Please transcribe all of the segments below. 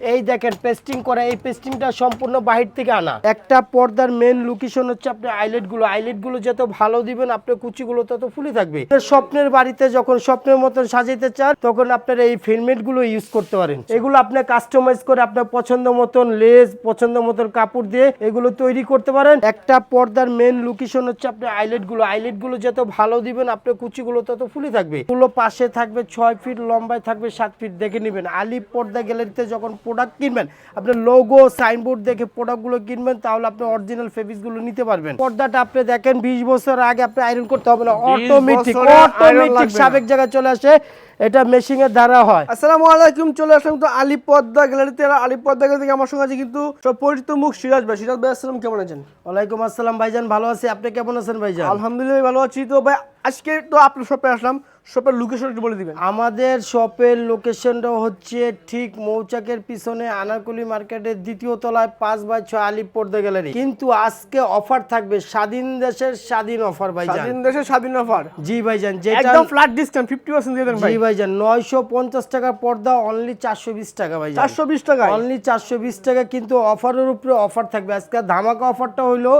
এই দেখেন পেস্টিং করা, এই পেস্টিংটা সম্পূর্ণ বাহির থেকে আনা। একটা পর্দার মেন লোকেশন হচ্ছে আপনি আইলেটগুলো আইলেটগুলো যত ভালো দিবেন, আপনার কুচিগুলো তত ফুলে থাকবে। স্বপ্নের বাড়িতে যখন স্বপ্নের মতন সাজাইতে চান, তখন আপনার এই ফিলমেটগুলো ইউজ করতে পারেন। এগুলো আপনি কাস্টমাইজ করে আপনার পছন্দ মতন লেস পছন্দ মতন কাপড় দিয়ে এগুলো তৈরি করতে পারেন। একটা পর্দার মেন লোকেশন হচ্ছে আপনার আইলেটগুলো আইলেটগুলো যত ভালো দিবেন, আপনার কুচিগুলো তত ফুলে থাকবে। এগুলো পাশে থাকবে ছয় ফিট লম্বায় থাকবে সাত ফিট দেখে নেবেন। আলি পর্দা গ্যালারিতে যখন প্রোডাক্ট কিনবেন। আপনার লোগো সাইনবোর্ড দেখে প্রোডাক্টগুলো কিনবেন তাহলে আপনি অরিজিনাল ফেব্রিক্সগুলো নিতে পারবেন। পর্দাটা আপনি দেখেন বিশ বছর আগে আপনি আয়রন করতে হবে না অটোমেটিক অটোমেটিক সাবেক জায়গায় চলে আসে এটা মেশিনের দ্বারা হয়। আসসালামু আলাইকুম চলে আসলাম তো আলী পদ্মা গ্যালারিতে আর আলী পদ্মা গ্যালারি থেকে আমার সঙ্গে আছে কিন্তু সব পরিচিত মুখ সিরাজ ভাই। সিরাজ ভাই আসসালাম কেমন আছেন? ওয়ালাইকুম আসসালাম ভাইজান ভালো আছি। আপনি কেমন আছেন ভাইজান? আলহামদুলিল্লাহ ভালো আছি। তো ভাই আজকে তো আপনার শপে আসলাম। শপের লোকেশন একটু বলে দিবেন। আমাদের শপের লোকেশনটা হচ্ছে ঠিক মৌচাকের পিছনে আনারকুলি মার্কেটের দ্বিতীয় তলায় পাঁচ বাই ছয় আলিপ পর্দা গ্যালারি। কিন্তু আজকে অফার থাকবে স্বাধীন দেশের স্বাধীন অফার ভাই স্বাধীন দেশে স্বাধীন অফার জি ভাইজান যেটা একদম ফ্ল্যাট ডিসকাউন্ট ফিফটি পার্সেন্ট দিয়ে দেন ভাই। জি ভাইজান নয়শো পঞ্চাশ টাকা পর্দা অনলি চারশো বিশ টাকা ভাই চারশো বিশ টাকায় অনলি চারশো বিশ টাকা কিন্তু অফারের উপরে অফার থাকবে। আজকে ধামাকা অফারটা হলো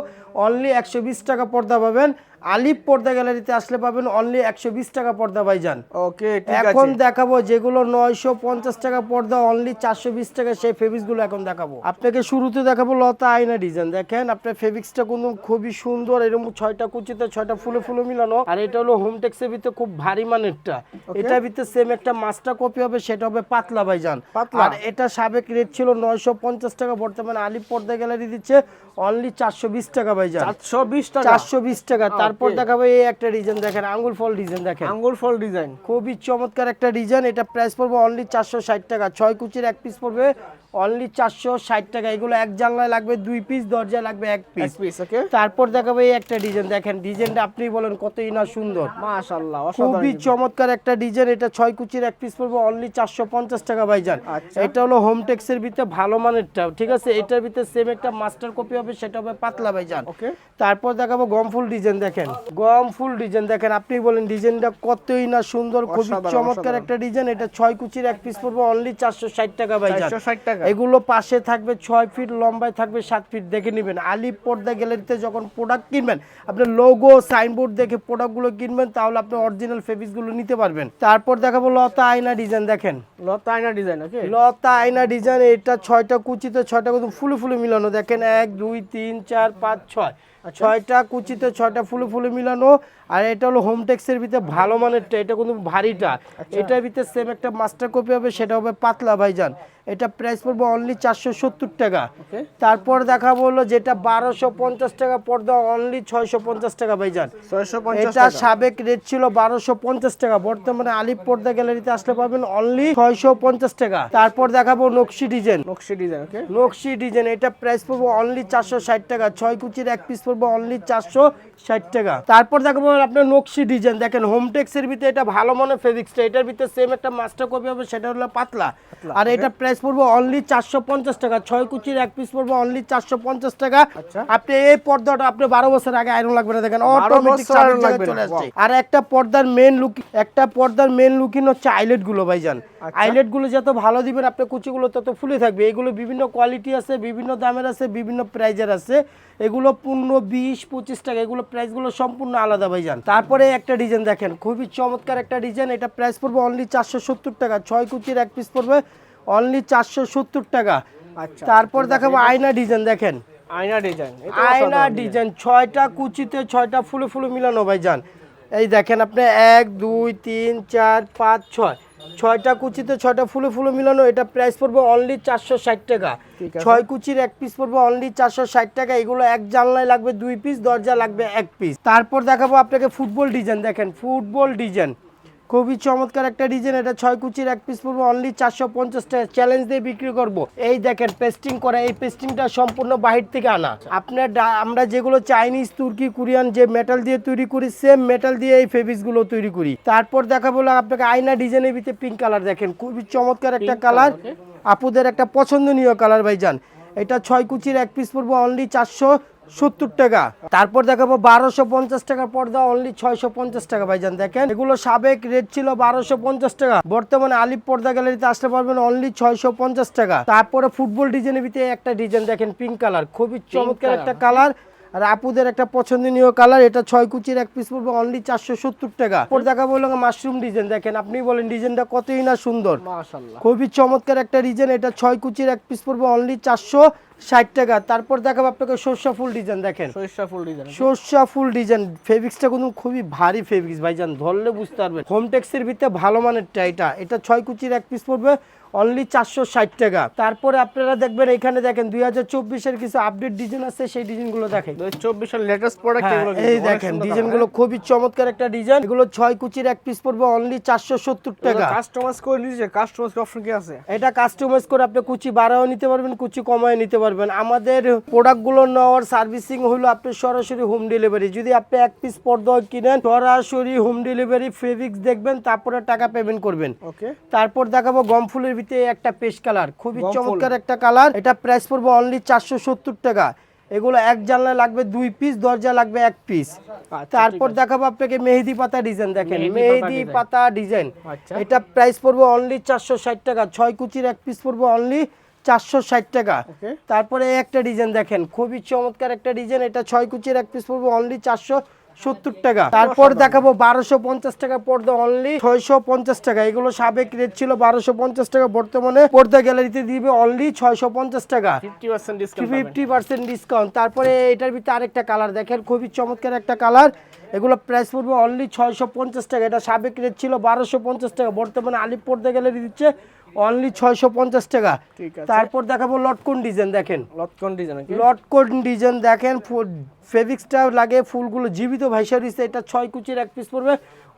অনলি একশো বিশ টাকা পর্দা পাবেন। আলিপ পর্দা গ্যালারিতে আসলে পাবেন অনলি একশো বিশ টাকা পর্দা ভাইজান। ওকে এখন দেখাবো যেগুলো নয়শো পঞ্চাশ টাকা পর্দা অনলি চারশো বিশ টাকা সেই ফেব্রিক্সগুলো এখন দেখাবো। আপনাকে শুরুতে দেখাবো লতা আয়না ডিজাইন দেখেন আপনার ফেব্রিক্সটা কিন্তু খুবই সুন্দর এরকম ছয়টা কুচিতে ছয়টা ফুলে ফুলে মিলানো। আর এটা হলো হোম টেক্সের ভিতরে খুব ভারী মানেরটা। এটার ভিতরে সেম একটা মাস্টার কপি হবে সেটা হবে পাতলা ভাইজান। পাতলা। আর এটা সাবেক রেট ছিল নয়শো পঞ্চাশ টাকা বর্তমানে আলিপ পর্দা গ্যালারি দিচ্ছে অনলি চারশো বিশ টাকা ভাইজান। চারশো বিশ টাকা? চারশো বিশ টাকা তারপর দেখাবো এই একটা ডিজাইন দেখেন আঙ্গুল ফল ডিজাইন দেখেন। আঙ্গুর ফল ডিজাইন খুবই চমৎকার একটা ডিজাইন এটা প্রাইস পড়বে অনলি চারশো ষাট টাকা। ছয় কুচির এক পিস পড়বে অনলি চারশো ষাট টাকা। এগুলো এক জানলায় লাগবে দুই পিস দরজা লাগবে এক পিস পিস ওকে তারপর দেখাবো এই একটা ডিজাইন দেখেন ডিজাইনটা আপনি বলেন কতই না সুন্দর। মাশাআল্লাহ খুবই চমৎকার একটা ডিজাইন এটা ছয় কুচির এক পিস পড়বে অনলি চারশো পঞ্চাশ টাকা ভাইজান। আচ্ছা। এটা হলো হোম টেক্সের ভিতরে ভালো মানেরটা ঠিক আছে? এটার ভিতরে সেম একটা মাস্টার কপি হবে সেটা হবে পাতলা ভাইজান। ওকে তারপর দেখাবো গম ফুল ডিজাইন দেখেন। গম ফুল ডিজাইন দেখেন আপনি বলেন ডিজাইনটা কতই না সুন্দর খুবই চমৎকার একটা ডিজাইন এটা ছয় কুচির এক পিস পড়বে অনলি চারশো ষাট টাকা ভাই চারশো ষাট টাকা। এগুলো পাশে থাকবে ছয় ফিট লম্বায় থাকবে সাত ফিট দেখে নেবেন। আলি পর্দা গ্যালারিতে যখন প্রোডাক্ট কিনবেন আপনি লোগো সাইনবোর্ড দেখে প্রোডাক্টগুলো কিনবেন তাহলে আপনি অরিজিনাল ফেব্রিক্সগুলো নিতে পারবেন। তারপর দেখাবো লতা আয়না ডিজাইন দেখেন। লতা আয়না ডিজাইন ওকে লতা আয়না ডিজাইন এটা ছয়টা কুচিতে ছয়টা কিন্তু ফুলে ফুলে মিলানো। দেখেন এক দুই তিন চার পাঁচ ছয়। ছয়টা কুচিতে ছয়টা ফুলে ফুলে মিলানো। আর এটা হলো হোমটেক্সের ভিতরে ভালো মানেরটা এটা কিন্তু ভারীটা। এটার ভিতরে সেম একটা মাস্টার কপি হবে সেটা হবে পাতলা ভাইজান। এটা প্রাইস পড়বে অনলি চারশো সত্তর টাকা। তারপর দেখা বলল যেটা বারোশো পঞ্চাশ টাকা পর্দা অনলি ছয়শো পঞ্চাশ টাকা ভাইজান। এটা সাবেক রেট ছিল বারোশো পঞ্চাশ টাকা। বর্তমানে আলিপ পর্দা গ্যালারিতে আসলে পাবেন অনলি ছয়শো পঞ্চাশ টাকা। তারপর দেখাবো নকশি ডিজাইন নকশি ডিজাইন ওকে। নকশি ডিজাইন এটা প্রাইস পড়ব অনলি চারশো ষাট টাকা। ছয় কুচির এক পিস পড়ব অনলি চারশো ষাট টাকা। তারপর দেখাবো আপনার নকশি ডিজাইন দেখেন হোম টেক্সের ভিতরে এটা ভালো মনে ফেব্রিক্সটা এটার ভিতরে সেম একটা মাস্টার কপি হবে সেটা হলো পাতলা। আর এটা প্রাইস পড়ব অনলি চারশো পঞ্চাশ টাকা ছয় কুচির এক পিস পড়ব অনলি চারশো পঞ্চাশ টাকা। আচ্ছা। আপনি এই পর্দাটা আপনি বারো বছর আগে আয়রন লাগবে না দেখেন অটোমেটিক চলে আসছে। আর একটা পর্দার মেন লুক একটা পর্দার মেন লুকিং হচ্ছে আইলেটগুলো ভাইজান। আচ্ছা। আইলেটগুলো যত ভালো দিবেন আপনার কুচিগুলো তত ফুলে থাকবে। এগুলো বিভিন্ন কোয়ালিটি আছে বিভিন্ন দামের আছে বিভিন্ন প্রাইজের আছে। এগুলো পনেরো বিশ পঁচিশ টাকা এগুলো প্রাইসগুলো সম্পূর্ণ আলাদা ভাইজান। তারপরে একটা ডিজাইন দেখেন খুবই চমৎকার একটা ডিজাইন এটা প্রাইস পড়বে অনলি চারশো সত্তর টাকা। ছয় কুচির এক পিস পড়বে অনলি চারশো সত্তর টাকা। আচ্ছা তারপর দেখাবো আয়না ডিজাইন দেখেন। আয়না ডিজাইন আয়না ডিজাইন ছয়টা কুচিতে ছয়টা ফুলে ফুলে মিলানো ভাই যান এই দেখেন আপনি এক দুই তিন চার পাঁচ ছয়। ছয়টা কুচিতে ছয়টা ফুলে ফুলে মিলানো এটা প্রাইস পড়বে অনলি চারশো ষাট টাকা। ছয় কুচির এক পিস পড়বে অনলি চারশো ষাট টাকা এগুলো এক জানলায় লাগবে দুই পিস দরজা লাগবে এক পিস তারপর দেখাবো আপনাকে ফুটবল ডিজাইন দেখেন ফুটবল ডিজাইন খুবই চমৎকার একটা ডিজাইন এটা ছয় কুচির এক পিস পড়বে অনলি চারশো পঞ্চাশ টাকা চ্যালেঞ্জ দিয়ে বিক্রি করব। এই দেখেন পেস্টিং করা এই পেস্টিংটা সম্পূর্ণ বাহির থেকে আনা। আপনার আমরা যেগুলো চাইনিজ তুর্কি কোরিয়ান যে মেটাল দিয়ে তৈরি করি সেম মেটাল দিয়ে এই ফেব্রিক্সগুলো তৈরি করি। তারপর দেখাবো হলো আপনাকে আয়না ডিজাইনের ভিতরে পিঙ্ক কালার দেখেন খুবই চমৎকার একটা কালার আপুদের একটা পছন্দনীয় কালার ভাইজান। এটা ছয় কুচির এক পিস পড়ব অনলি চারশো সত্তর টাকা। তারপর দেখাবো বারোশো পঞ্চাশ টাকার পর্দা অনলি ছয়শো পঞ্চাশ টাকা ভাইজান। দেখেন এগুলো সাবেক রেট ছিল বারোশো পঞ্চাশ টাকা। বর্তমানে আলিপ পর্দা গ্যালারিতে আসতে পারবেন অনলি ছয়শো পঞ্চাশ টাকা। তারপরে ফুটবল ডিজাইনের ভিতরে একটা ডিজাইন দেখেন পিঙ্ক কালার খুবই চমৎকার একটা কালার আর আপুদের একটা পছন্দনীয় কালার এটা ছয় কুচির এক পিস পড়বে অনলি চারশো সত্তর টাকা। পর দেখাবো হলো মাশরুম ডিজাইন দেখেন আপনি বলেন ডিজাইনটা কতই না সুন্দর। খুবই চমৎকার একটা ডিজাইন এটা ছয় কুচির এক পিস পড়বে অনলি চারশো ষাট টাকা। তারপর দেখাবো আপনাকে সর্ষা ফুল ডিজাইন দেখেন। সরিষা ফুল ডিজাইন সর্ষা ফুল ডিজাইন ফেব্রিক্সটা কিন্তু খুবই ভারী ফেব্রিক্স ভাইজান ধরলে বুঝতে পারবেন। হোম টেক্সের ভিতরে ভালো মানেরটা এটা। এটা ছয় কুচির এক পিস পড়বে অনলি চারশো ষাট টাকা। তারপরে আপনারা দেখবেন এখানে দেখেন দুই হাজার চব্বিশের কিছু আপডেট ডিজাইন আছে সেই ডিজাইনগুলো দেখেন। চব্বিশের লেটেস্ট প্রোডাক্ট হ্যাঁ, এই দেখেন ডিজাইনগুলো খুবই চমৎকার একটা ডিজাইন এগুলো ছয় কুচির এক পিস পড়বে অনলি চারশো সত্তর টাকা। কাস্টমাইজ করে নিয়েছে কাস্টমাইজ অপশন কি আছে? এটা কাস্টমাইজ করে আপনি কুচি বাড়াও নিতে পারবেন কুচি কমায় নিতে পারবেন। আমাদের প্রোডাক্টগুলো নেওয়ার সার্ভিসিং হলো আপনি সরাসরি হোম ডেলিভারি যদি আপনি এক পিস পর্দা কিনেন সরাসরি হোম ডেলিভারি ফেব্রিক্স দেখবেন তারপরে টাকা পেমেন্ট করবেন। ওকে তারপর দেখাবো গম ফুলের ভিতরে একটা পেস্ট কালার খুবই চমৎকার একটা কালার এটা প্রাইস পড়বে অনলি চারশো সত্তর টাকা। এগুলো এক জানলা লাগবে দুই পিস দরজা লাগবে এক পিস আচ্ছা, তারপর দেখাবো আপনাকে মেহেদি পাতা ডিজাইন দেখেন। মেহেদি। পাতা ডিজাইন আচ্ছা। এটা প্রাইস পড়বে অনলি চারশো ষাট টাকা। ছয় কুচির এক পিস পড়বে অনলি চারশো ষাট টাকা. তারপরে একটা ডিজাইন দেখেন খুবই চমৎকার একটা ডিজাইন এটা ছয় কুচির এক পিস পড়বে অনলি চারশো সত্তর টাকা। তারপর দেখাবো বারোশো পঞ্চাশ টাকা পর্দা অনলি ছয়শো পঞ্চাশ টাকা। এগুলো সাবেক রেট ছিল বারোশো পঞ্চাশ টাকা বর্তমানে পর্দা গ্যালারিতে দিবে অনলি ছয়শো পঞ্চাশ টাকা। ফিফটি পার্সেন্ট ডিসকাউন্ট তারপরে এটার ভিতরে আরেকটা কালার দেখেন খুবই চমৎকার একটা কালার এগুলো প্রাইস পড়বে অনলি ছয়শো পঞ্চাশ টাকা। এটা সাবেক রেট ছিল বারোশো পঞ্চাশ টাকা বর্তমানে আলিপ পর্দা গ্যালারি দিচ্ছে অনলি ছয়শো পঞ্চাশ টাকা। তারপর দেখাবো লটকন ডিজাইন দেখেন। লটকন ডিজাইন লটকন ডিজাইন দেখেন ফেব্রিক্সটা লাগে ফুলগুলো জীবিত ভাইসা দিচ্ছে এটা ছয় কুচির এক পিস পড়বে।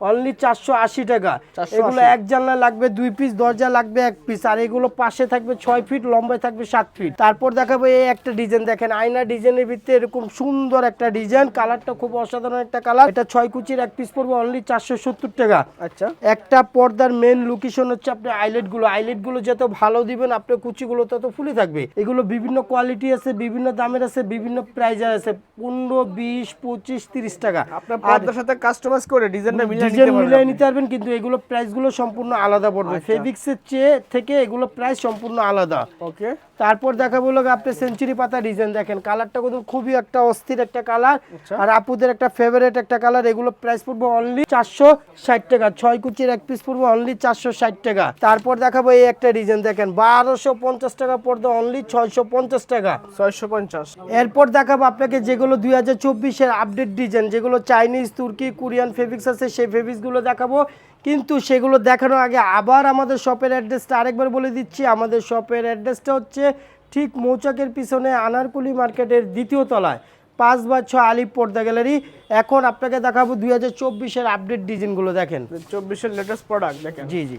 অনলি চারশো আশি টাকা। এগুলো এক জানলা লাগবে দুই পিস দরজা লাগবে এক পিস আর এগুলো পাশে থাকবে ছয় ফিট লম্বায় থাকবে সাত ফিট তারপর দেখাবো এই একটা ডিজাইন দেখেন আয়না ডিজাইনের ভিতরে এরকম সুন্দর একটা ডিজাইন কালারটা খুব অসাধারণ একটা কালার এটা ছয় কুচির এক পিস পড়বে অনলি চারশো সত্তর টাকা। আচ্ছা। একটা পর্দার মেন লোকেশন হচ্ছে আপনার আইলেটগুলো। আইলেটগুলো যত ভালো দিবেন আপনার কুচিগুলো তত ফুলে থাকবে। এগুলো বিভিন্ন কোয়ালিটি আছে বিভিন্ন দামের আছে বিভিন্ন প্রাইজের আছে। পনেরো বিশ পঁচিশ তিরিশ টাকা। আপনার পর্দার সাথে কাস্টমাইজ করে ডিজাইনটা নিতে ডিজাইন মিলিয়ে নিতে পারবেন কিন্তু এগুলো প্রাইসগুলো সম্পূর্ণ আলাদা পড়বে। আচ্ছা। ফেব্রিক্সের চেয়ে থেকে এগুলো প্রাইস সম্পূর্ণ আলাদা। ওকে তারপর দেখাবো লোক আপনি সেঞ্চুরি পাতা ডিজাইন দেখেন। কালারটা কিন্তু খুবই একটা অস্থির একটা কালার আচ্ছা। আর আপুদের একটা ফেভারিট একটা কালার এগুলো প্রাইস পড়বে অনলি চারশো ষাট টাকা। ছয় কুচির এক পিস পড়বে অনলি চারশো ষাট টাকা। তারপর দেখাবো এই একটা ডিজাইন দেখেন। বারোশো পঞ্চাশ টাকা পড়বে অনলি ছয়শো পঞ্চাশ টাকা। ছয়শো পঞ্চাশ। এরপর দেখাবো আপনাকে যেগুলো দুই হাজার চব্বিশের আপডেট ডিজাইন যেগুলো চাইনিজ তুর্কি কোরিয়ান ফেব্রিক্স আছে সেই ফেব্রিক্সগুলো দেখাবো। কিন্তু সেগুলো দেখানোর আগে আবার আমাদের শপের অ্যাড্রেসটা আরেকবার বলে দিচ্ছি। আমাদের শপের অ্যাড্রেসটা হচ্ছে ঠিক মৌচাকের পিছনে আনারকুলি মার্কেটের দ্বিতীয় তলায়। পাঁচ বা ছয় আলিপ পর্দা গ্যালারি। এখন আপনাকে দেখাবো দুই হাজার চব্বিশের আপডেট ডিজাইনগুলো দেখেন। চব্বিশের লেটেস্ট প্রোডাক্ট দেখেন। জি জি।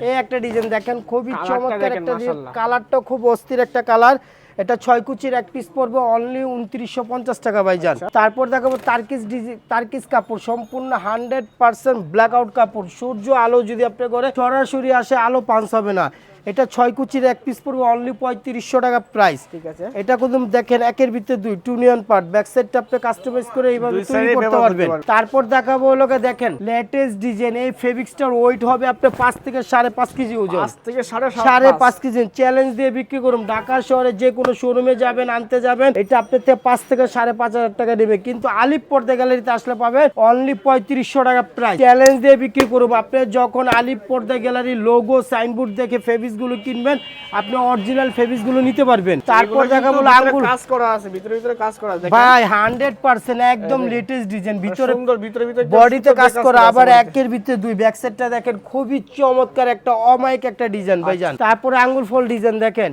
এই একটা ডিজাইন দেখেন খুবই চমৎকার একটা কালারটা খুব অস্থির একটা কালার। এটা ছয় কুচির এক পিস পড়বে অনলি উনত্রিশশো পঞ্চাশ টাকা ভাইজান আচ্ছা। তারপর দেখাবো তার্কিস ডিজি- তার্কিস কাপড় সম্পূর্ণ হান্ড্রেড পার্সেন্ট ব্ল্যাক আউট কাপড়। সূর্য আলো যদি আপনি করে সরাসরি আসে আলো পাঞ্চ হবে না। এটা ছয় কুচির এক পিস পড়বে অনলি পঁয়ত্রিশশো টাকা প্রাইস ঠিক আছে। এটা কিন্তু দেখেন একের ভিতরে দুই টুনিয়ন পার্ট ব্যাক সাইডটা আপনি কাস্টমাইজ করে এইভাবে তৈরি করতে পারবেন। তারপর দেখাবো হলোকে দেখেন লেটেস্ট ডিজাইন এই ফেব্রিক্সটার ওয়েট হবে আপনার পাঁচ থেকে সাড়ে পাঁচ কেজি ওজন। পাঁচ থেকে সাড়ে সাড়ে পাঁচ। পাঁচ কেজি চ্যালেঞ্জ দিয়ে বিক্রি করুন। ঢাকা শহরে যে কোনো শোরুমে যাবেন আনতে যাবেন এটা আপনার থেকে পাঁচ থেকে সাড়ে পাঁচ হাজার টাকা নেবে। কিন্তু আলিপ পর্দা গ্যালারিতে আসলে পাবেন অনলি পঁয়ত্রিশশো টাকা প্রাইস চ্যালেঞ্জ দিয়ে বিক্রি করুন। আপনি যখন আলিপ পর্দা গ্যালারি লোগো সাইনবোর্ড দেখে ফেব্রিক্স গুলো কিনবেন আপনি অরিজিনাল ফেব্রিক্সগুলো নিতে পারবেন। তারপর দেখা বলো আঙ্গুল। কাজ করা আছে ভিতরে ভিতরে কাজ করা আছে ভাই হান্ড্রেড পার্সেন্ট একদম লেটেস্ট ডিজাইন ভিতরে সুন্দর ভিতরে ভিতরে বডিতে কাজ করা আবার একের ভিতরে দুই ব্যাক সাইডটা দেখেন খুবই চমৎকার একটা অমায়িক একটা ডিজাইন ভাই ভাইজান তারপরে আঙ্গুল ফল ডিজাইন দেখেন।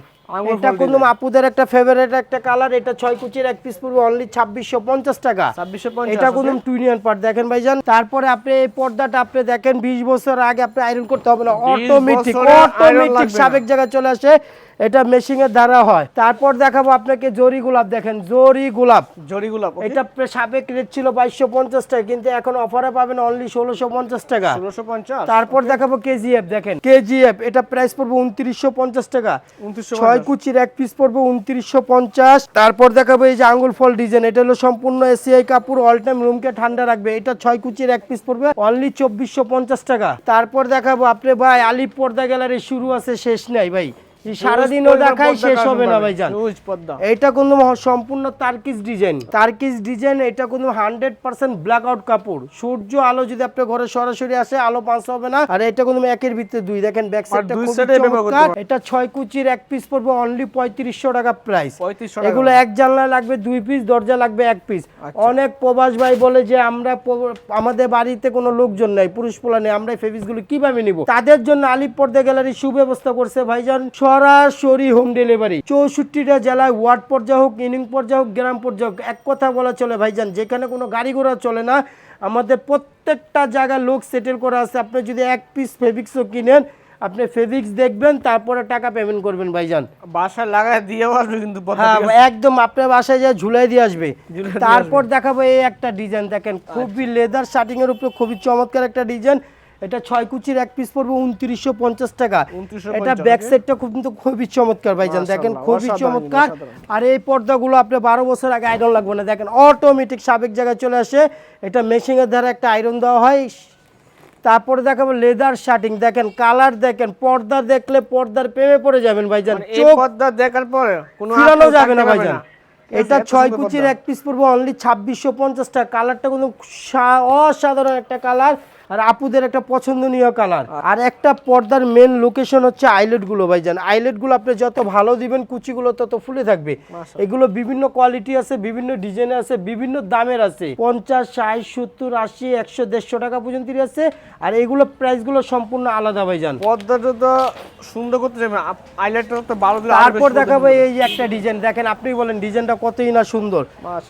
এটা কোন আপুদের একটা ফেভারিট একটা কালার এটা ছয় কুচির এক পিস পড়বে অনলি ছাব্বিশশো পঞ্চাশ টাকা। 2650 এটা কোন টুইনিয়ন পার্ট দেখেন ভাইজান। তারপরে আপনি এই পর্দাটা আপনি দেখেন বিশ বছর আগে আপনি আয়রন করতে হবে না। অটোমেটিক অটোমেটিক সাবেক জায়গায় চলে আসে। এটা মেশিং এর দ্বারা হয়। তারপর দেখাবো আপনাকে জরি গোলাপ দেখেন জরি গোলাপ। জরি গোলাপ এটা সাবেক রেট ছিল বাইশশো পঞ্চাশ টাকা কিন্তু এখন অফারে পাবেন অনলি ষোলোশো পঞ্চাশ টাকা। ষোলোশো পঞ্চাশ তারপর দেখাবো কেজিএফ দেখেন। কেজিএফ এটা প্রাইস পড়বে উনত্রিশশো পঞ্চাশ টাকা। ছয় কুচির এক পিস পড়বে উনত্রিশশো পঞ্চাশ। তারপর দেখাবো এই যে আঙ্গুল ফল ডিজাইন এটা হলো সম্পূর্ণ এসিআই কাপড় অল টাইম রুমকে ঠান্ডা রাখবে। এটা ছয় কুচির এক পিস পড়বে অনলি চব্বিশশো পঞ্চাশ টাকা। তারপর দেখাবো আপনি ভাই আলিপ পর্দা গ্যালারি শুরু আছে শেষ নাই ভাই। এই সারাদিনও দেখাই শেষ হবে না ভাই জান এটা কিন্তু সম্পূর্ণ তার্কিস ডিজাইন। তার্কিস ডিজাইন এটা কিন্তু হান্ড্রেড পার্সেন্ট ব্ল্যাক আউট কাপড়। সূর্য আলো যদি আপনার ঘরে সরাসরি আসে আলো পাঁচ হবে না। আর এটা কিন্তু একের ভিতরে দুই। দেখেন ব্যাক সাইডটা। এটা ছয় কুচির এক পিস পড়বে অনলি পঁয়ত্রিশশো টাকা প্রাইস এগুলো এক জানলা লাগবে দুই পিস দরজা লাগবে এক পিস আচ্ছা। অনেক প্রবাস ভাই বলে যে আমরা আমাদের বাড়িতে কোনো লোকজন নাই পুরুষ পোলা নেই আমরা ফেবিসগুলো কীভাবে নিব? তাদের জন্য আলিপ পর্দা গ্যালারি সুব্যবস্থা করছে ভাইজান। সরাসরি হোম ডেলিভারি চৌষট্টিটা জেলায় ওয়ার্ড পর্যায়ে হোক ইনিং পর্যায়ে হোক গ্রাম পর্যায়ে হোক এক কথা বলা চলে ভাইজান যেখানে কোনো গাড়ি ঘোড়া চলে না আমাদের প্রত্যেকটা জায়গায় লোক সেটেল করা আছে আপনি যদি এক পিস ফেবিক্সও কিনেন আপনি ফেবিক্স দেখবেন তারপরে টাকা পেমেন্ট করবেন ভাইজান। বাসায় লাগায় দিয়ে আসবে কিন্তু হ্যাঁ ঠিক আছে? একদম আপনার বাসায় যা ঝুলাই দিয়ে আসবে। তারপর দেখাবো এই একটা ডিজাইন দেখেন খুবই লেদার শার্টিং এর উপরে খুবই চমৎকার একটা ডিজাইন এটা ছয় কুচির এক পিস পড়বে উনত্রিশশো পঞ্চাশ টাকা। এটা ব্যাক সাইডটা খুব কিন্তু খুবই চমৎকার ভাইজান। দেখেন খুবই চমৎকার। আর এই পর্দাগুলো আপনার বারো বছর আগে আয়রন লাগবে না। দেখেন অটোমেটিক সাবেক জায়গায় চলে আসে। এটা মেশিনের দ্বারা একটা আয়রন দেওয়া হয়। তারপরে দেখাবো লেদার শার্টিং দেখেন কালার দেখেন পর্দা দেখলে পর্দার প্রেমে পড়ে যাবেন ভাইজান। মানে পদ্মা দেখার পরে কোনো ফিরানো যাবে না ভাইজান। এটা ছয় কুচির এক পিস পড়ব অনলি ছাব্বিশশো পঞ্চাশ টাকা। কালারটা কিন্তু অসাধারণ একটা কালার আর আপুদের একটা পছন্দনীয় কালার। আর একটা পর্দার মেন লোকেশন হচ্ছে আইলেটগুলো ভাইজান। আইলেটগুলো আপনি যত ভালো দিবেন কুচিগুলো তত ফুলে থাকবে। এগুলো বিভিন্ন কোয়ালিটি আছে বিভিন্ন ডিজাইনের আছে বিভিন্ন দামের আছে। পঞ্চাশ ষাট সত্তর আশি একশো দেড়শো টাকা পর্যন্ত আছে। আর এগুলো প্রাইসগুলো সম্পূর্ণ আলাদা ভাইজান। পর্দাটা তো সুন্দর করতে যাবে আইলাইটটা তো ভালো তারপর দেখাবো এই যে একটা ডিজাইন দেখেন আপনি বলেন ডিজাইনটা কতই না সুন্দর।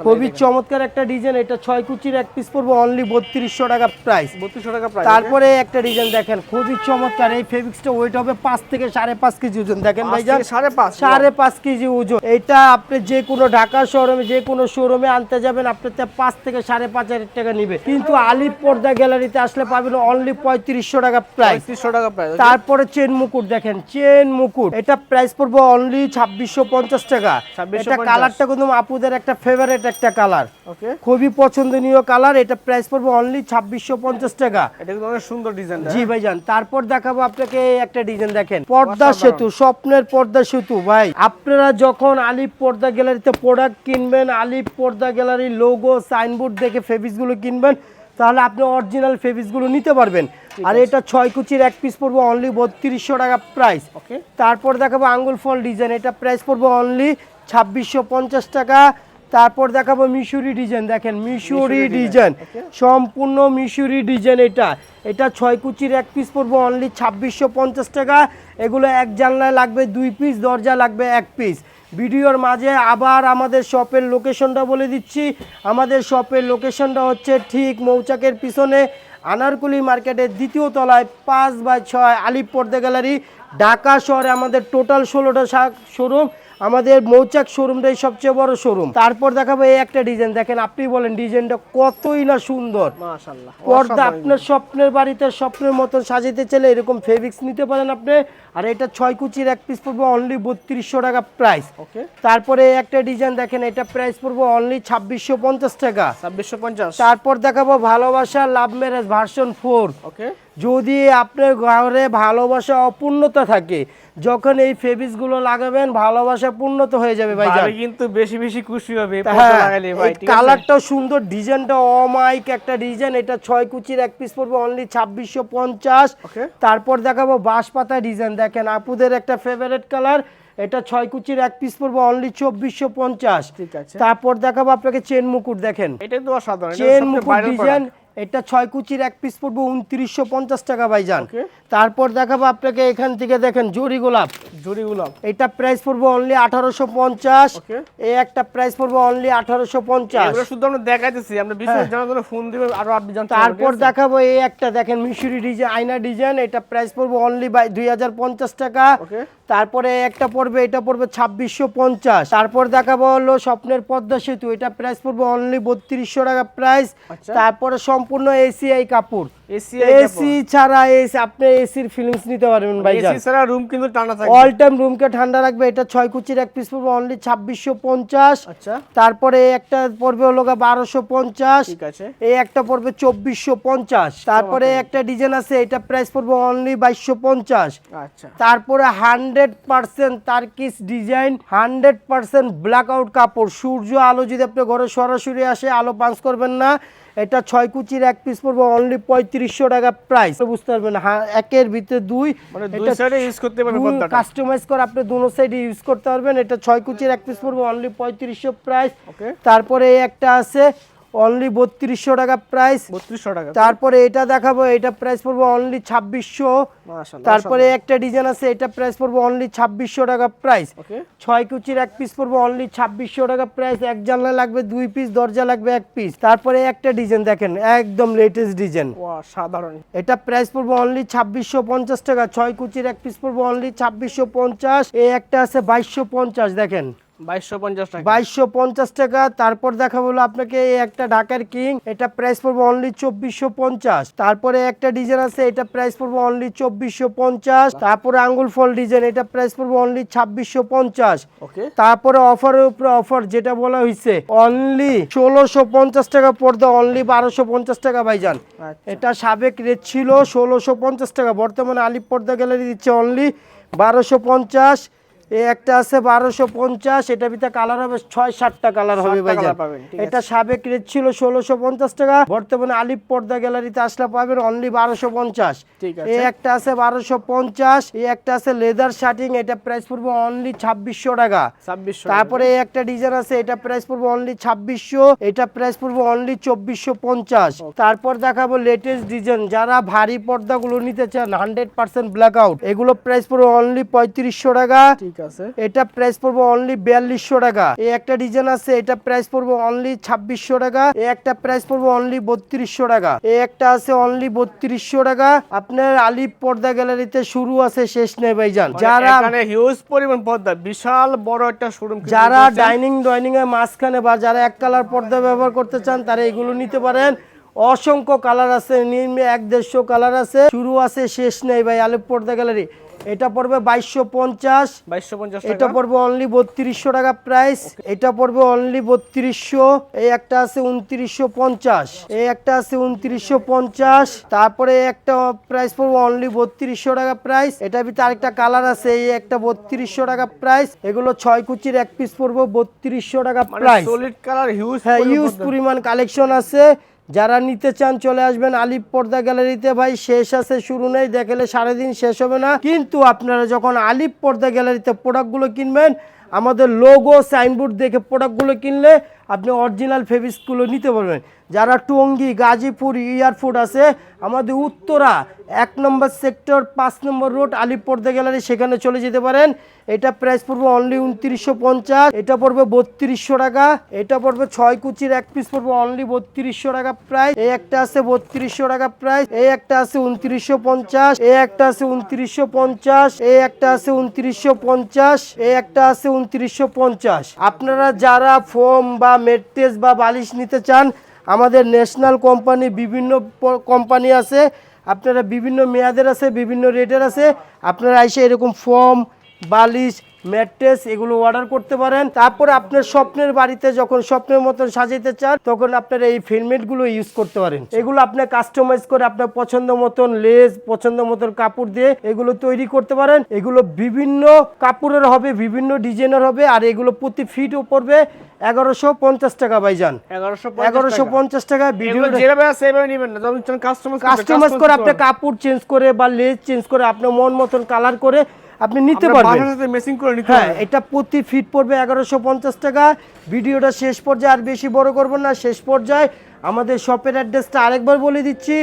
খুবই চমৎকার একটা ডিজাইন এটা ছয় কুচির এক পিস পড়ব অনলি বত্রিশশো টাকা প্রাইস বত্রিশশো টাকা প্রাইস তারপরে একটা ডিজাইন দেখেন খুবই চমৎকার। এই ফেব্রিক্সটা ওয়েট হবে পাঁচ থেকে সাড়ে পাঁচ কেজি ওজন। দেখেন সাড়ে পাঁচ? সাড়ে পাঁচ কেজি ওজন। এটা আপনি যে কোনো ঢাকা শোরুমে যে কোনো শোরুমে আনতে যাবেন আপনার তে পাঁচ থেকে সাড়ে পাঁচ হাজার টাকা নিবে। কিন্তু আলিপ পর্দা গ্যালারিতে আসলে পাবেন অনলি পঁয়ত্রিশশো টাকা প্রাইস পঁয়ত্রিশশো টাকা প্রাইস তারপরে চেন মুকুট দেখেন চেন মুকুট। এটা প্রাইস পড়বে অনলি ছাব্বিশশো পঞ্চাশ টাকা। 2650 এটা কালারটা কিন্তু আপুদের একটা ফেভারিট একটা কালার ওকে খুবই পছন্দনীয় কালার এটা প্রাইস পড়বে অনলি ছাব্বিশশো পঞ্চাশ টাকা। এটা কিন্তু অনেক সুন্দর ডিজাইন জি ভাইজান তারপর দেখাবো আপনাকে একটা ডিজাইন দেখেন। পর্দা সেতু স্বপ্নের পর্দা সেতু ভাই। আপনারা যখন আলিপ পর্দা গ্যালারিতে প্রোডাক্ট কিনবেন আলিপ পর্দা গ্যালারি লোগো সাইনবোর্ড দেখে ফেবিসগুলো কিনবেন তাহলে আপনি অরিজিনাল ফেবিসগুলো নিতে পারবেন। আর এটা ছয় কুচির এক পিস পড়বে অনলি বত্রিশশো টাকা প্রাইস ওকে তারপর দেখাবো আঙ্গুল ফল ডিজাইন এটা প্রাইস পড়বে অনলি ছাব্বিশশো পঞ্চাশ টাকা। তারপর দেখাবো মিশরি ডিজাইন দেখেন মিশরি ডিজাইন সম্পূর্ণ মিশরি ডিজাইন এটা। এটা ছয় কুচির এক পিস পড়বে অনলি ছাব্বিশশো পঞ্চাশ টাকা। এগুলো এক জানলায় লাগবে দুই পিস দরজা লাগবে এক পিস ভিডিওর মাঝে আবার আমাদের শপের লোকেশনটা বলে দিচ্ছি। আমাদের শপের লোকেশনটা হচ্ছে ঠিক মৌচাকের পিছনে আনারকুলি মার্কেটের দ্বিতীয় তলায় পাঁচ বাই ছয় আলিপ পর্দা গ্যালারি। ঢাকা শহরে আমাদের টোটাল ষোলোটা শোরুম আমাদের মৌচাক শোরুমটাই সবচেয়ে বড় শোরুম তারপর দেখাবো এই একটা ডিজাইন দেখেন আপনি বলেন ডিজাইনটা কতই না সুন্দর। পর্দা আপনার স্বপ্নের বাড়িতে স্বপ্নের মতো সাজাতে চাইলে এরকম ফেব্রিক্স নিতে পারেন আপনি। আর এটা ছয় কুচির এক পিস পড়বে অনলি বত্রিশশো টাকা প্রাইস ওকে। তারপরে এই একটা ডিজাইন দেখেন এটা প্রাইস পড়বে অনলি ছাব্বিশশো পঞ্চাশ টাকা। ছাব্বিশশো পঞ্চাশ। তারপর দেখাবো ভালোবাসা love marriage version four okay. যদি আপনার ঘরে ভালোবাসা অপূর্ণতা থাকে যখন এই ফেব্রিক্সগুলো লাগাবেন ভালোবাসা পূর্ণত হয়ে যাবে ভাই কিন্তু বেশি বেশি খুশি হবে হ্যাঁ কালারটাও সুন্দর ডিজাইনটা অমাইক একটা ডিজাইন এটা ছয় কুচির এক পিস পড়বে অনলি ছাব্বিশশো পঞ্চাশ। তারপর দেখাবো বাঁশ বাঁশপাতা ডিজাইন দেখেন আপুদের একটা ফেভারিট কালার এটা ছয় কুচির এক পিস পড়বে অনলি চব্বিশশো পঞ্চাশ। ঠিক আছে। তারপর দেখাবো আপনাকে চেন মুকুট দেখেন। এটা তো অসাধারণ চেন মুকুট ডিজাইন। এটা ছয় কুচির এক পিস পড়বে উনত্রিশশো পঞ্চাশ টাকা ভাইজান. তারপর দেখাবো আপনাকে এখান থেকে দেখেন জরি গোলাপ। জুড়ি গোলাপ। এটা প্রাইস পড়ব অনলি আঠারোশো পঞ্চাশ. এই একটা প্রাইস পড়ব অনলি আঠারোশো পঞ্চাশ। শুধু আমরা দেখাইতেছি আমরা বিশেষ জানার জন্য ফোন দিবেন আরও আপনি জানতে তারপর দেখাবো এই একটা দেখেন মিশরি ডিজাইন আয়না ডিজাইন এটা প্রাইস পড়ব অনলি বাই দুই হাজার পঞ্চাশ টাকা। তারপরে একটা পড়বে এটা পড়বে ছাব্বিশশো পঞ্চাশ। তারপর দেখাবো হলো স্বপ্নের পদ্মা সেতু এটা প্রাইস পড়বে অনলি বত্রিশশো টাকা প্রাইস আচ্ছা। তারপরে সম্পূর্ণ এসিআই কাপড়। এসি এসি ছাড়া এসি আপনি এসির ফিলিংস নিতে পারবেন ভাই এসি ছাড়া রুম কিন্তু টানা থাকে অল টাইম রুমকে ঠান্ডা রাখবে এটা কুচির এক পিস পড়বে অনলি ছাব্বিশশো পঞ্চাশ। আচ্ছা। তারপরে একটা পড়বে হলো বারোশো পঞ্চাশ। ঠিক আছে। এই একটা পড়বে চব্বিশশো পঞ্চাশ। তারপরে একটা ডিজাইন আছে এটা প্রাইস পড়বে অনলি বাইশশো পঞ্চাশ। আচ্ছা। তারপরে hundred percent Turkish design hundred percent black out কাপড়। সূর্য আলো যদি আপনি ঘরে সরাসরি আসে আলো পাঞ্চ করবেন না। এটা ছয় কুচির এক পিস পড়ব অনলি পঁয়ত্রিশশো টাকা প্রাইস বুঝতে পারবেন হ্যাঁ একের ভিতরে দুই মানে দুই সাইডে ইউজ করতে পারবেন কাস্টমাইজ করে আপনি দুনো সাইডে ইউজ করতে পারবেন। এটা ছয় কুচির এক পিস পড়ব অনলি পঁয়ত্রিশশো প্রাইস তারপরে একটা আছে অনলি বত্রিশশো টাকা প্রাইস বত্রিশশো টাকা। তারপরে এটা দেখাবো এটা প্রাইস পড়ব অনলি ছাব্বিশশো। তারপরে একটা ডিজাইন আছে এটা প্রাইস পড়ব অনলি ছাব্বিশশো টাকা প্রাইস ছয় কুচির এক পিস পড়ব অনলি ছাব্বিশশো টাকা প্রাইস এক জানলা লাগবে দুই পিস দরজা লাগবে এক পিস তারপরে একটা ডিজাইন দেখেন একদম লেটেস্ট ডিজাইন সাধারণ এটা প্রাইস পড়ব অনলি ছাব্বিশশো পঞ্চাশ টাকা। ছয় কুচির এক পিস পড়ব অনলি ছাব্বিশশো পঞ্চাশ। এ একটা আছে বাইশশো পঞ্চাশ দেখেন। বাইশশো পঞ্চাশ টাকা। তারপর দেখা হলো আপনাকে একটা ঢাকার কিং। এটা প্রাইস পড়বে অনলি চব্বিশশো পঞ্চাশ। তারপরে একটা ডিজাইন আছে এটা প্রাইস পড়বে অনলি চব্বিশশো পঞ্চাশ। তারপরে আঙ্গুল ফল ডিজাইন এটা প্রাইস পড়বে অনলি ছাব্বিশশো পঞ্চাশ। ওকে তারপরে অফারের উপরে অফার যেটা বলা হয়েছে অনলি ষোলোশো পঞ্চাশ টাকা পড়তে অনলি বারোশো পঞ্চাশ টাকা ভাইজান। আচ্ছা। এটা সাবেক রেট ছিল ষোলোশো পঞ্চাশ টাকা। বর্তমানে আলিপ পর্দা গ্যালারি দিচ্ছে অনলি বারোশো পঞ্চাশ। এই একটা আছে বারোশো পঞ্চাশ এটা ভিতরে কালার হবে ছয় সাতটা কালার হবে এটা সাবেক রেট ছিল ষোলোশো পঞ্চাশ টাকা বর্তমানে আলিপ পর্দা গ্যালারিতে আসলে পাবেন অনলি বারোশো পঞ্চাশ। এই একটা আছে বারোশো পঞ্চাশ এই একটা আছে লেদার শার্টিং এটা প্রাইস পড়বে অনলি ছাব্বিশশো টাকা। ছাব্বিশশো তারপরে এই একটা ডিজাইন আছে এটা প্রাইস পড়বে অনলি ছাব্বিশশো এটা প্রাইস পড়বে অনলি চব্বিশশো পঞ্চাশ। তারপর দেখাবো লেটেস্ট ডিজাইন যারা ভারী পর্দাগুলো নিতে চান হান্ড্রেড পার্সেন্ট ব্ল্যাক আউট এগুলো প্রাইস পড়বে অনলি পঁয়ত্রিশশো টাকা। আছে। এটা প্রাইস পড়বে অনলি বিয়াল্লিশশো টাকা। এই একটা ডিজাইন আছে এটা প্রাইস পড়বে অনলি ছাব্বিশশো টাকা। এই একটা প্রাইস পড়বে অনলি বত্রিশশো টাকা। এই একটা আছে অনলি বত্রিশশো টাকা। আপনার আলিপ পর্দা গ্যালারিতে শুরু আছে শেষ নেই ভাইজান। মানে যারা হিউজ পরিমাণ পর্দা বিশাল বড় একটা শোরুম যারা ডাইনিং ডাইনিং এর মাঝখানে বা যারা এক কালার পর্দা ব্যবহার করতে চান তারা এগুলো নিতে পারেন। অসংখ্য কালার আছে নিম্নে এক দেড়শো কালার আছে। শুরু আছে শেষ নেই ভাই আলিপ পর্দা গ্যালারি এটা পড়বে বাইশশো পঞ্চাশ। বাইশশো পঞ্চাশ এটা পড়বে অনলি বত্রিশশো টাকা প্রাইস এটা পড়বে অনলি বত্রিশশো। এই একটা আছে উনত্রিশশো পঞ্চাশ। এই একটা আছে উনত্রিশশো পঞ্চাশ। তারপরে একটা প্রাইস পড়বে অনলি বত্রিশশো টাকা প্রাইস এটা ভিতরে আরেকটা কালার আছে এই একটা বত্রিশশো টাকা প্রাইস এগুলো ছয় কুচির এক পিস পড়বে বত্রিশশো টাকা প্রাইস সলিড কালার হিউজ হ্যাঁ ইউজ পরিমাণ কালেকশন আছে। যারা নিতে চান চলে আসবেন আলিপ পর্দা গ্যালারিতে। ভাই, শেষ আছে, শুরু নেই, দেখলে সারাদিন দিন শেষ হবে না। কিন্তু আপনারা যখন আলিপ পর্দা গ্যালারিতে প্রোডাক্টগুলো কিনবেন, আমাদের লোগো সাইনবোর্ড দেখে প্রোডাক্টগুলো কিনলে আপনি অরিজিনাল ফেব্রিক্সগুলো নিতে পারবেন। যারা টঙ্গী, গাজীপুর এয়ারপোর্ট আছে, আমাদের উত্তরা, এক নম্বর সেক্টর পাঁচ নম্বর রোড আলিপ পর্দা গ্যালারি সেখানে চলে যেতে পারেন। এটা প্রাইস পড়বে অনলি উনত্রিশশো পঞ্চাশ, এটা পড়বে বত্রিশশো টাকা, এটা পড়বে ছয় কুচির এক পিস পড়বে অনলি বত্রিশশো টাকা প্রাইস এই একটা আছে বত্রিশশো টাকা প্রাইস এই একটা আছে উনত্রিশশো পঞ্চাশ, এই একটা আছে উনত্রিশশো পঞ্চাশ, এই একটা আছে উনত্রিশশো পঞ্চাশ, এই একটা আছে উনত্রিশশো পঞ্চাশ। আপনারা যারা ফোম বা মেট্রেস বা বালিশ নিতে চান, আমাদের ন্যাশনাল কোম্পানি বিভিন্ন কোম্পানি আছে, আপনারা বিভিন্ন মেয়াদের আছে, বিভিন্ন রেটের আছে, আপনারা এসে এরকম ফর্ম, বালিশ ম্যাট্রেস এগুলো অর্ডার করতে পারেন। তারপরে আপনার স্বপ্নের বাড়িতে যখন স্বপ্নের মতন সাজাইতে চান তখন আপনারা এই ফিলমেটগুলো ইউজ করতে পারেন। এগুলো আপনি কাস্টমাইজ করে আপনার পছন্দ মতন লেস পছন্দ মতন কাপড় দিয়ে এগুলো তৈরি করতে পারেন। এগুলো বিভিন্ন কাপড়ের হবে বিভিন্ন ডিজাইনের হবে আর এগুলো প্রতি ফিটও পড়বে এগারোশো পঞ্চাশ টাকা ভাইজান। এগারোশো এগারোশো পঞ্চাশ টাকা ভিডিও কাস্টমাইজ করে আপনি কাপড় চেঞ্জ করে বা লেস চেঞ্জ করে আপনার মন মতন কালার করে আপনি নিতে পারবেন। মেসিং করে নিতে হ্যাঁ এটা প্রতি ফিট পড়বে এগারোশো পঞ্চাশ টাকা। ভিডিওটা শেষ পর্যায়ে আর বেশি বড় করব না শেষ পর্যায়ে। আমাদের শপের অ্যাড্রেসটা আরেকবার বলে দিচ্ছি।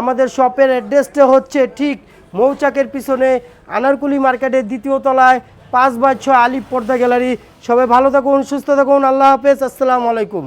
আমাদের শপের অ্যাড্রেসটা হচ্ছে ঠিক মৌচাকের পিছনে আনারকুলি মার্কেটের দ্বিতীয় তলায় পাঁচ বাই ছয় আলিপ পর্দা গ্যালারি। সবাই ভালো থাকুন সুস্থ থাকুন আল্লাহ হাফেজ আসসালামু আলাইকুম।